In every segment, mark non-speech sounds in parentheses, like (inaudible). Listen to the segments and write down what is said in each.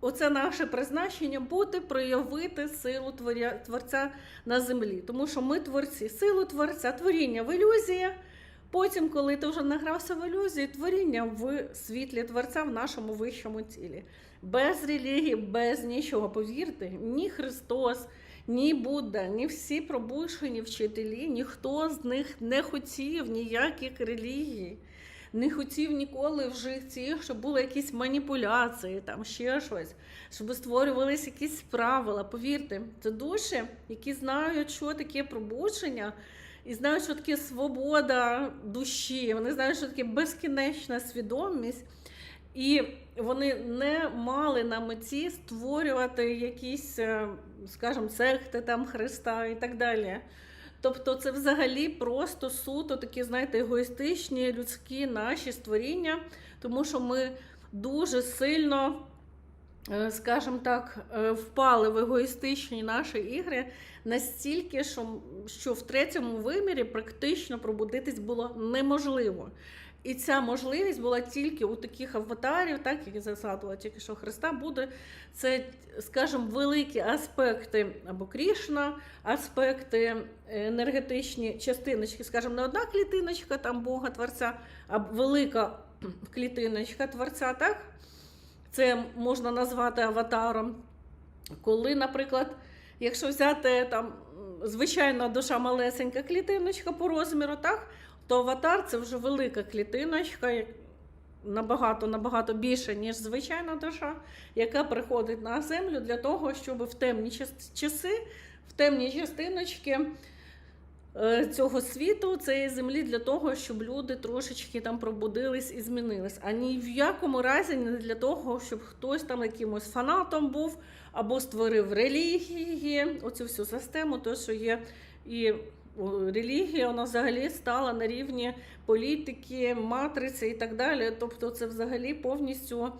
оце наше призначення бути, проявити силу Творця на землі. Тому що ми творці, силу Творця, творіння в ілюзії. Потім, коли ти вже награвся в ілюзії, творіння в світлі Творця в нашому вищому тілі. Без релігії, без нічого. Повірте, ні Христос, ні Будда, ні всі пробушені вчителі, ніхто з них не хотів ніяких релігій. Не хотів ніколи в житті, щоб були якісь маніпуляції, там ще щось, щоб створювалися якісь правила. Повірте, це душі, які знають, що таке пробудження, і знають, що таке свобода душі. Вони знають, що таке безкінечна свідомість. І вони не мали на меті створювати якісь, е, скажімо, секти там Христа і так далі. Тобто, це взагалі просто суто такі, знаєте, егоїстичні людські наші створіння, тому що ми дуже сильно, е, скажімо так, е, впали в егоїстичні наші ігри настільки, що, що в третьому вимірі практично пробудитись було неможливо. І ця можливість була тільки у таких аватарів, так як я згадувала тільки що Христа буде. Це, скажімо, великі аспекти або Крішна, аспекти енергетичні частиночки, скажімо, не одна клітиночка там Бога Творця, а велика (clears throat) клітиночка Творця, так? Це можна назвати аватаром. Коли, наприклад, якщо взяти там звичайна душа малесенька клітиночка по розміру, так? То аватар це вже велика клітиночка, набагато набагато більше, ніж звичайна душа, яка приходить на землю для того, щоб в темні часи, в темні частиночки е, цього світу, цієї землі, для того, щоб люди трошечки там пробудились і змінились. А ні в якому разі не для того, щоб хтось там якимось фанатом був або створив релігії, оцю всю систему, то що є і релігія вона взагалі стала на рівні політики, матриці і так далі. Тобто, це взагалі повністю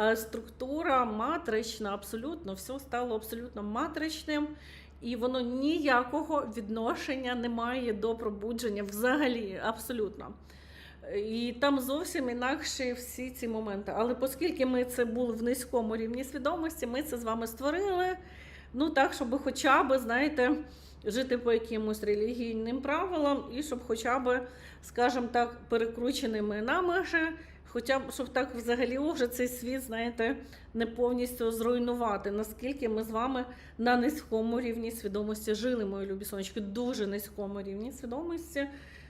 е, структура матрична, абсолютно все стало абсолютно матричним, і воно ніякого відношення не має до пробудження взагалі, абсолютно. І там зовсім інакші всі ці моменти. Але оскільки ми це були в низькому рівні свідомості, ми це з вами створили. Ну так, щоб хоча б, знаєте, жити по якимось релігійним правилам, і щоб хоча б, скажімо так, перекрученими намежі, хоча б щоб так взагалі вже цей світ, знаєте, не повністю зруйнувати, наскільки ми з вами на низькому рівні свідомості жили, мої любі сонечки, дуже низькому рівні свідомості.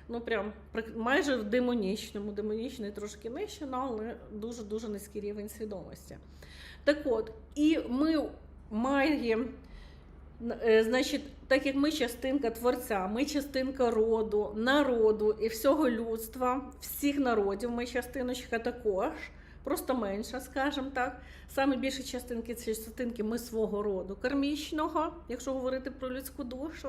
Ну, прям майже в демонічному, демонічний трошки нижче, ну, але дуже-дуже низький рівень свідомості. Так от, і ми маємо, значить, так як ми частинка творця, ми частинка роду, народу і всього людства, всіх народів, ми частиночка також. Просто менша, скажімо так. Саме більше частинки це частинки ми свого роду кармічного, якщо говорити про людську душу.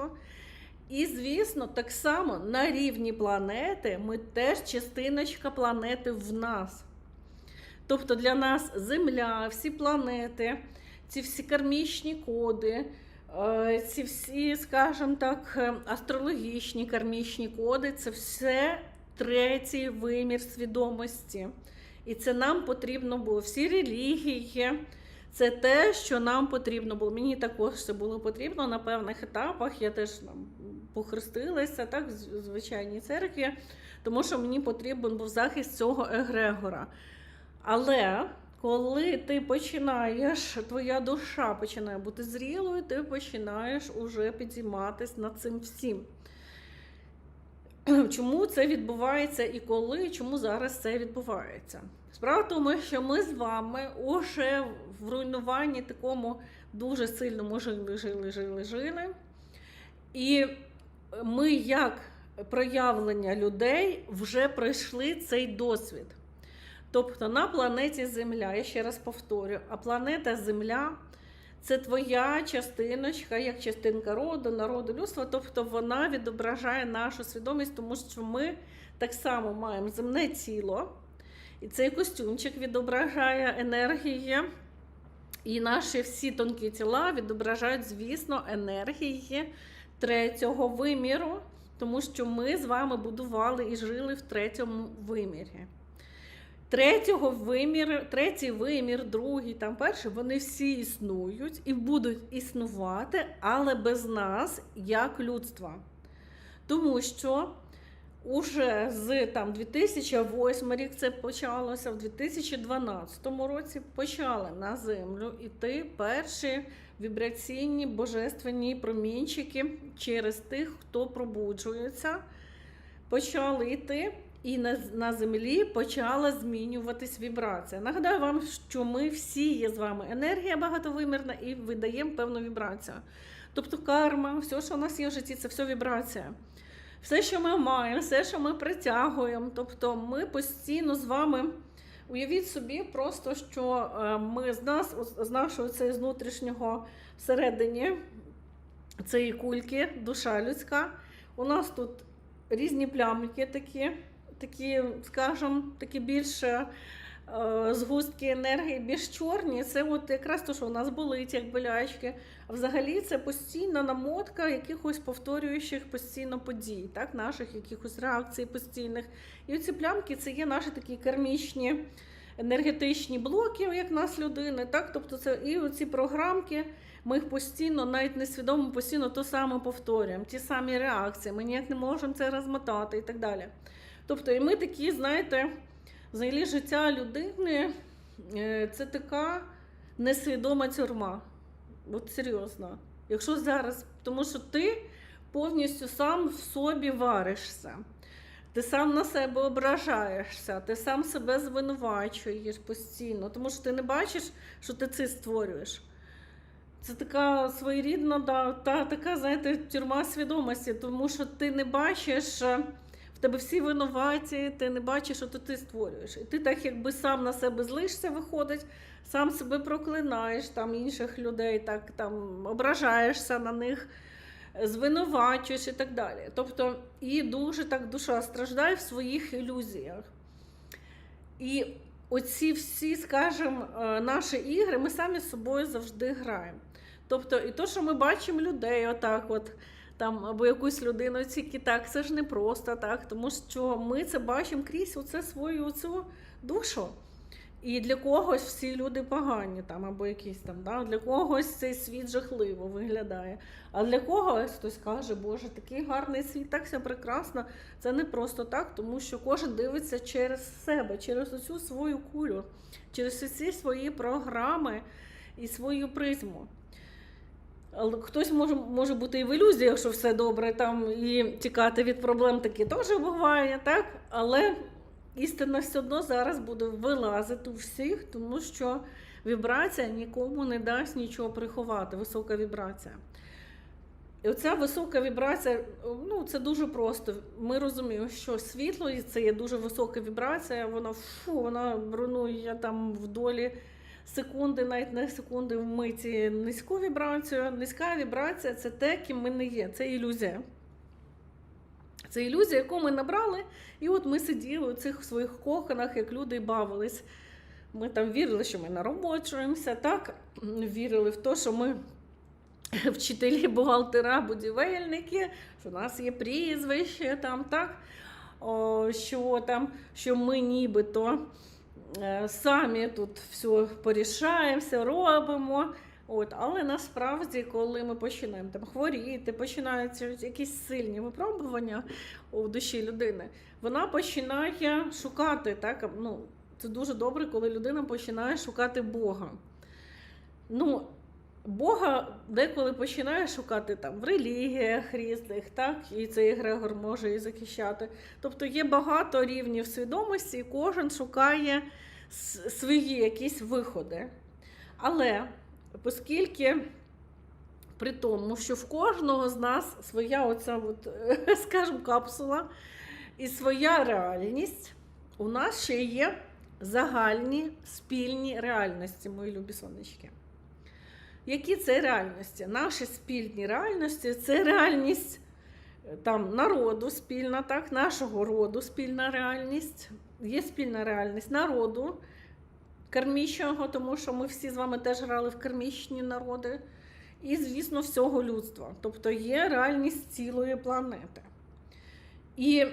І, звісно, так само на рівні планети ми теж частиночка планети в нас. Тобто для нас Земля, всі планети, ці всі кармічні коди, е, ці всі, скажімо так, е, астрологічні кармічні коди це все третій вимір свідомості. І це нам потрібно було. Всі релігії, це те, що нам потрібно було. Мені також це було потрібно на певних етапах. Я теж там, похрестилася, так, в звичайній церкві, тому що мені потрібен був захист цього егрегора. Але коли ти починаєш, твоя душа починає бути зрілою, ти починаєш уже підійматись над цим всім. (clears throat) Чому це відбувається і коли, чому зараз це відбувається? Справа в тому, що ми з вами уже в руйнуванні такому дуже сильному жили, жили, жили, жили. І ми, як проявлення людей, вже пройшли цей досвід. Тобто на планеті Земля, я ще раз повторю, а планета Земля це твоя частиночка, як частинка роду, народу, людства. Тобто вона відображає нашу свідомість, тому що ми так само маємо земне тіло, і цей костюмчик відображає енергії. І наші всі тонкі тіла відображають, звісно, енергії третього виміру, тому що ми з вами будували і жили в третьому вимірі. Третього вимір, третій вимір, другий, там перший, вони всі існують і будуть існувати, але без нас, як людства. Тому що уже з там 2008 рік це почалося, в 2012 році почали на землю іти перші вібраційні божественні промінчики через тих, хто пробуджується, почали йти. І на, на землі почала змінюватись вібрація. Нагадаю вам, що ми всі є з вами енергія багатовимірна і видаємо певну вібрацію. Тобто карма, все, що у нас є в житті, це все вібрація. Все, що ми маємо, все, що ми притягуємо. Тобто ми постійно з вами. Уявіть собі, просто що е, ми з нас, з нашого цей з внутрішнього всередині цієї кульки, душа людська. У нас тут різні плямки такі, такі, скажімо, такі більше згустки енергії, більш чорні. Це от якраз те, що у нас болить, як болячки. А взагалі це постійна намотка якихось повторюючих постійно подій, так, наших якихось реакцій постійних. І оці плямки це є наші такі кармічні енергетичні блоки, як нас людини. Так? Тобто це і оці програмки. Ми їх постійно, навіть несвідомо, постійно то саме повторюємо, ті самі реакції, ми ніяк не можемо це розмотати і так далі. Тобто, і ми такі, знаєте, взагалі життя людини е, це така несвідома тюрма. От серйозно. Якщо зараз, тому що ти повністю сам в собі варишся. Ти сам на себе ображаєшся, ти сам себе звинувачуєш постійно, тому що ти не бачиш, що ти це створюєш. Це така своєрідна, да, та така, знаєте, тюрма свідомості, тому що ти не бачиш, е, в тебе всі винуваті, ти не бачиш, що ти створюєш. І ти так якби сам на себе злишся, виходить, сам себе проклинаєш там інших людей, так там ображаєшся на них, звинувачуєш і так далі. Тобто, і дуже так душа страждає в своїх ілюзіях. І оці всі, скажімо, е, наші ігри ми самі з собою завжди граємо. Тобто, і то, що ми бачимо людей, отак, от там або якусь людину, тільки так, це ж не просто так, тому що ми це бачимо крізь оце свою цю душу. І для когось всі люди погані, там, або якісь там, да? для когось цей світ жахливо виглядає. А для когось хтось каже, Боже, такий гарний світ, так все прекрасно. Це не просто так, тому що кожен дивиться через себе, через оцю свою кулю, через ці свої програми і свою призму. Хтось може може бути і в ілюзії, якщо все добре, там і тікати від проблем такі теж буває, так? Але істина все одно зараз буде вилазити у всіх, тому що вібрація нікому не дасть нічого приховати, висока вібрація. І оця висока вібрація, ну це дуже просто. Ми розуміємо, що світло це є дуже висока вібрація, вона фу, вона руйнує там в долі секунди, навіть не секунди в миті низьку вібрацію. Низька вібрація це те, ким ми не є, це ілюзія. Це ілюзія, яку ми набрали, і от ми сиділи у цих своїх коханах, як люди і бавились. Ми там вірили, що ми наробочуємося, так? Вірили в те, що ми (laughs) вчителі, бухгалтера, будівельники, що у нас є прізвище, там, так? О, що там, що ми нібито самі тут все порішаємо, все робимо. От, але насправді, коли ми починаємо там хворіти, починаються якісь сильні випробування у душі людини, вона починає шукати. Так, ну, Це дуже добре, коли людина починає шукати Бога. Ну, Бога деколи починає шукати там в релігіях різних, так, і цей Грегор може і захищати. Тобто є багато рівнів свідомості, і кожен шукає свої якісь виходи. Але оскільки при тому, що в кожного з нас своя оця, от, (laughs) скажімо, капсула і своя реальність, у нас ще є загальні спільні реальності, мої любі сонечки. Які це реальності? Наші спільні реальності це реальність там, народу спільна, так, нашого роду спільна реальність, є спільна реальність народу кармічного, тому що ми всі з вами теж грали в кармічні народи. І, звісно, всього людства. Тобто є реальність цілої планети. І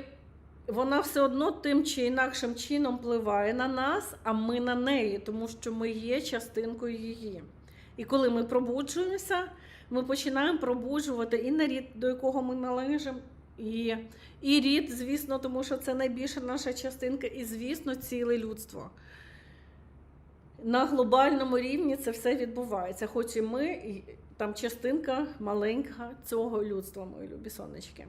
вона все одно тим чи інакшим чином впливає на нас, а ми на неї, тому що ми є частинкою її. І коли ми пробуджуємося, ми починаємо пробуджувати і нарід, до якого ми належимо, і, і рід, звісно, тому що це найбільша наша частинка, і, звісно, ціле людство. На глобальному рівні це все відбувається, хоч і ми, і там частинка маленька цього людства, мої любі сонечки.